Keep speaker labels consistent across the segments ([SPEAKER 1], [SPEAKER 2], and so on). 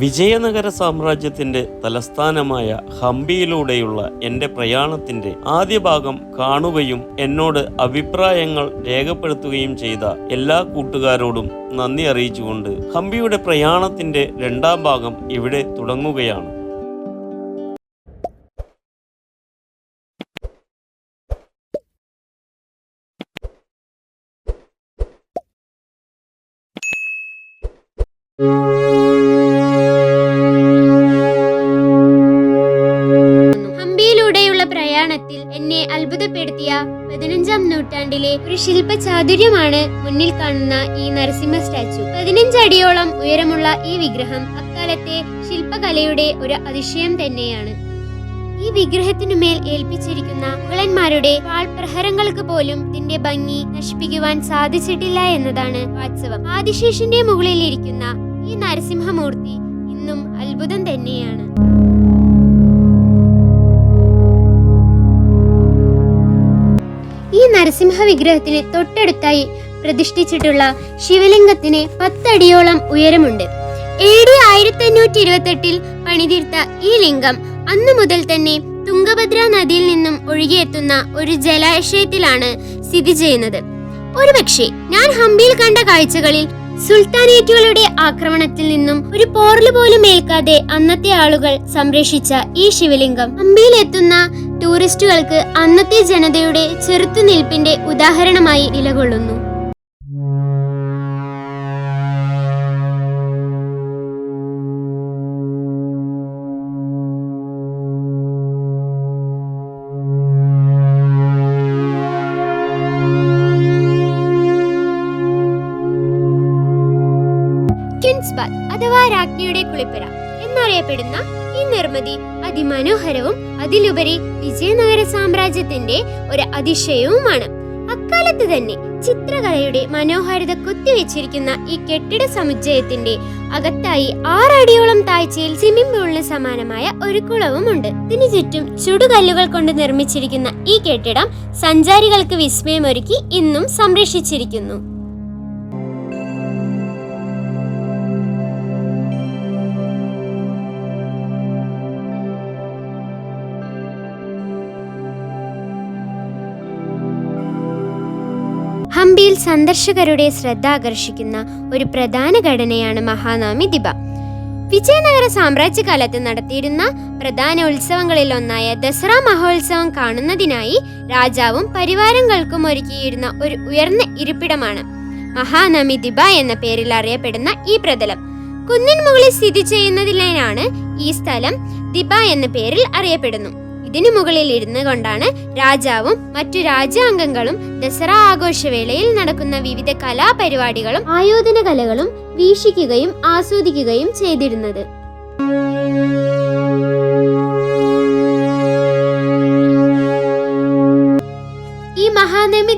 [SPEAKER 1] വിജയനഗര സാമ്രാജ്യത്തിന്റെ തലസ്ഥാനമായ ഹംപിയിലൂടെയുള്ള എന്റെ പ്രയാണത്തിന്റെ ആദ്യ ഭാഗം കാണുകയും എന്നോട് അഭിപ്രായങ്ങൾ രേഖപ്പെടുത്തുകയും ചെയ്ത എല്ലാ കൂട്ടുകാരോടും നന്ദി അറിയിച്ചുകൊണ്ട് ഹംപിയുടെ പ്രയാണത്തിന്റെ രണ്ടാം ഭാഗം ഇവിടെ തുടങ്ങുകയാണ്.
[SPEAKER 2] ഹംപിയിലൂടെയുള്ള അത്ഭുതപ്പെടുത്തിയ പതിനഞ്ചാം നൂറ്റാണ്ടിലെ ഒരു ശില്പ ചാതുര്യമാണ് മുന്നിൽ കാണുന്ന ഈ നരസിംഹ സ്റ്റാച്ചു. പതിനഞ്ചടിയോളം ഉയരമുള്ള ഈ വിഗ്രഹം അക്കാലത്തെ ശില്പകലയുടെ ഒരു അതിശയം തന്നെയാണ്. ഈ വിഗ്രഹത്തിനുമേൽ ഏൽപ്പിച്ചിരിക്കുന്ന മുഗളന്മാരുടെ വാൾപ്രഹരങ്ങൾക്ക് പോലും ഇതിന്റെ ഭംഗി നശിപ്പിക്കുവാൻ സാധിച്ചിട്ടില്ല എന്നതാണ് വാത്സവം. ആദിശേഷന്റെ മുകളിൽ ഇരിക്കുന്ന ഈ നരസിംഹമൂർത്തി ഇന്നും അത്ഭുതം തന്നെയാണ്. നരസിംഹ വിഗ്രഹത്തിന് തൊട്ടടുത്തായി പ്രതിഷ്ഠിച്ചിട്ടുള്ള ശിവലിംഗത്തിന് പത്തടിയോളം ഉയരമുണ്ട്. എ ഡി ആയിരത്തി അഞ്ഞൂറ്റി ഇരുപത്തെട്ടിൽ പണിതീർത്ത ഈ ലിംഗം അന്നു മുതൽ തന്നെ തുംഗഭദ്ര നദിയിൽ നിന്നും ഒഴുകിയെത്തുന്ന ഒരു ജലാശയത്തിലാണ് സ്ഥിതി ചെയ്യുന്നത്. ഒരുപക്ഷെ ഞാൻ ഹംപിയിൽ കണ്ട കാഴ്ചകളിൽ സുൽത്താനേറ്റുകളുടെ ആക്രമണത്തിൽ നിന്നും ഒരു പോറൽ പോലും ഏൽക്കാതെ അന്നത്തെ ആളുകൾ സംരക്ഷിച്ച ഈ ശിവലിംഗം. അമ്പിയിലെത്തുന്ന ടൂറിസ്റ്റുകൾക്ക് അന്നത്തെ ജനതയുടെ ചെറുത്തുനിൽപ്പിന്റെ ഉദാഹരണമായി നിലകൊള്ളുന്നു. ക്വിൻസ് ബാത്ത് അഥവാ രാജ്ഞിയുടെ കുളിപ്പുര എന്നറിയപ്പെടുന്ന ഈ നിർമ്മിതി അതിമനോഹരവും അതിലുപരി വിജയനഗര സാമ്രാജ്യത്തിന്റെ ഒരു അതിശയവുമാണ്. അക്കാലത്ത് തന്നെ ചിത്രകലയുടെ മനോഹാരിത കുത്തിവെച്ചിരിക്കുന്ന ഈ കെട്ടിട സമുച്ചയത്തിന്റെ അകത്തായി ആറടിയോളം താഴ്ചയിൽ സ്വിമ്മിംഗ് പൂളിന് സമാനമായ ഒരു കുളവുമുണ്ട്. ഇതിനു ചുറ്റും ചുടുകല്ലുകൾ കൊണ്ട് നിർമ്മിച്ചിരിക്കുന്ന ഈ കെട്ടിടം സഞ്ചാരികൾക്ക് വിസ്മയമൊരുക്കി ഇന്നും സംരക്ഷിച്ചിരിക്കുന്നു. ഹംപിയിൽ സന്ദർശകരുടെ ശ്രദ്ധ ആകർഷിക്കുന്ന ഒരു പ്രധാന ഘടനയാണ് മഹാനാമി ദിബ. വിജയനഗര സാമ്രാജ്യകാലത്ത് നടത്തിയിരുന്ന പ്രധാന ഉത്സവങ്ങളിൽ ഒന്നായ ദസറ മഹോത്സവം കാണുന്നതിനായി രാജാവും പരിവാരങ്ങൾക്കും ഒരുക്കിയിരുന്ന ഒരു ഉയർന്ന ഇരിപ്പിടമാണ് മഹാനമി ദിബ എന്ന പേരിൽ അറിയപ്പെടുന്ന ഈ പ്രതലം. കുന്നിൻ മുകളിൽ സ്ഥിതി ചെയ്യുന്നതിനാണ് ഈ സ്ഥലം ദിബ എന്ന പേരിൽ അറിയപ്പെടുന്നു. ഇതിനു മുകളിൽ ഇരുന്നു കൊണ്ടാണ് രാജാവും മറ്റു രാജ്യാംഗങ്ങളും ദസറ ആഘോഷവേളയിൽ നടക്കുന്ന വിവിധ കലാപരിപാടികളും ആയോധന കലകളും വീക്ഷിക്കുകയും ആസ്വദിക്കുകയും ചെയ്തിരുന്നത്.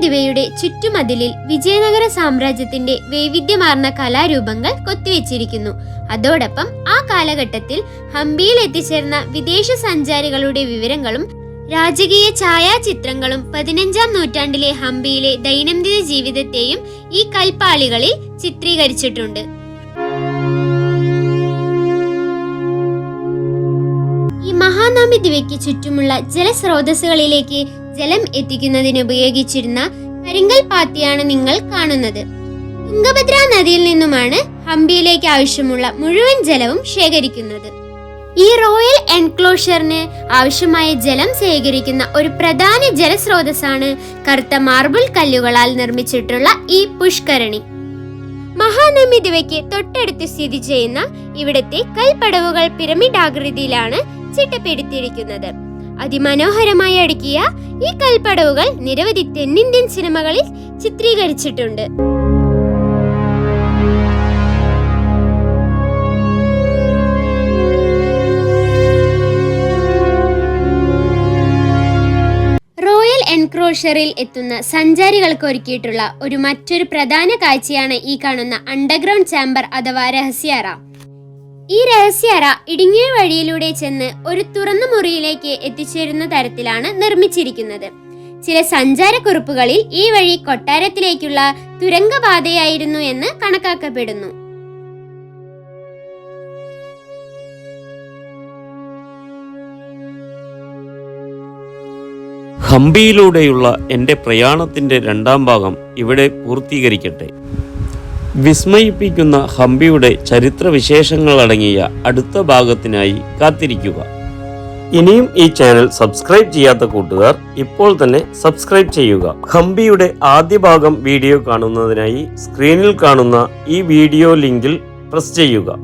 [SPEAKER 2] ദിവയുടെ ചുറ്റുമതിലിൽ വിജയനഗര സാമ്രാജ്യത്തിന്റെ വൈവിധ്യമാർന്ന കലാരൂപങ്ങൾ കൊത്തിവെച്ചിരിക്കുന്നു. അതോടൊപ്പം ആ കാലഘട്ടത്തിൽ ഹംപിയിൽ എത്തിച്ചേർന്ന വിദേശ സഞ്ചാരികളുടെ വിവരങ്ങളും രാജകീയ ഛായാചിത്രങ്ങളും പതിനഞ്ചാം നൂറ്റാണ്ടിലെ ഹംപിയിലെ ദൈനംദിന ജീവിതത്തെയും ഈ കൽപ്പാളികളിൽ ചിത്രീകരിച്ചിട്ടുണ്ട്. ഈ മഹാനാമി ദിവയ്ക്ക് ചുറ്റുമുള്ള ജലസ്രോതസ്സുകളിലേക്ക് ജലം എത്തിക്കുന്നതിന് ഉപയോഗിച്ചിരുന്ന കരിങ്കൽ പാത്തിയാണ് നിങ്ങൾ കാണുന്നത്. തുംഗഭദ്ര നദിയിൽ നിന്നുമാണ് ഹംപിയിലേക്ക് ആവശ്യമുള്ള മുഴുവൻ ജലവും ശേഖരിക്കുന്നത്. ഈ റോയൽ എൻക്ലോഷറിന് ആവശ്യമായ ജലം ശേഖരിക്കുന്ന ഒരു പ്രധാന ജലസ്രോതസ്സാണ് കറുത്ത മാർബിൾ കല്ലുകളാൽ നിർമ്മിച്ചിട്ടുള്ള ഈ പുഷ്കരണി. മഹാനമി ദിവയ്ക്ക് തൊട്ടടുത്ത് സ്ഥിതി ചെയ്യുന്ന ഇവിടുത്തെ കൽപ്പടവുകൾ പിരമിഡ് ആകൃതിയിലാണ് ചിട്ടപ്പെടുത്തിയിരിക്കുന്നത്. അതിമനോഹരമായി അടുക്കിയ ഈ കൽപ്പടവുകൾ നിരവധി തെന്നിന്ത്യൻ സിനിമകളിൽ ചിത്രീകരിച്ചിട്ടുണ്ട്. റോയൽ എൻക്രോഷറിൽ എത്തുന്ന സഞ്ചാരികൾക്ക് ഒരുക്കിയിട്ടുള്ള ഒരു മറ്റൊരു പ്രധാന കാഴ്ചയാണ് ഈ കാണുന്ന അണ്ടർഗ്രൗണ്ട് ചാമ്പർ അഥവാ രഹസ്യറ ഈ രഹസ്യറ ഇടുങ്ങിയ വഴിയിലൂടെ ചെന്ന് ഒരു തുറന്ന മുറിയിലേക്ക് എത്തിച്ചേരുന്ന തരത്തിലാണ് നിർമ്മിച്ചിരിക്കുന്നത്. ചില സഞ്ചാരക്കുറിപ്പുകളിൽ ഈ വഴി കൊട്ടാരത്തിലേക്കുള്ള തുരങ്കപാതയായിരുന്നു എന്ന് കണക്കാക്കപ്പെടുന്നു.
[SPEAKER 1] ഹംപിയിലൂടെയുള്ള എന്റെ പ്രയാണത്തിന്റെ രണ്ടാം ഭാഗം ഇവിടെ പൂർത്തീകരിക്കട്ടെ. വിസ്മയിപ്പിക്കുന്ന ഹംപിയുടെ ചരിത്രവിശേഷങ്ങൾ അടങ്ങിയ അടുത്ത ഭാഗത്തിനായി കാത്തിരിക്കുക. ഇനിയും ഈ ചാനൽ സബ്സ്ക്രൈബ് ചെയ്യാത്ത കൂട്ടുകാർ ഇപ്പോൾ തന്നെ സബ്സ്ക്രൈബ് ചെയ്യുക. ഹംപിയുടെ ആദ്യ ഭാഗം വീഡിയോ കാണുന്നതിനായി സ്ക്രീനിൽ കാണുന്ന ഈ വീഡിയോ ലിങ്കിൽ പ്രസ് ചെയ്യുക.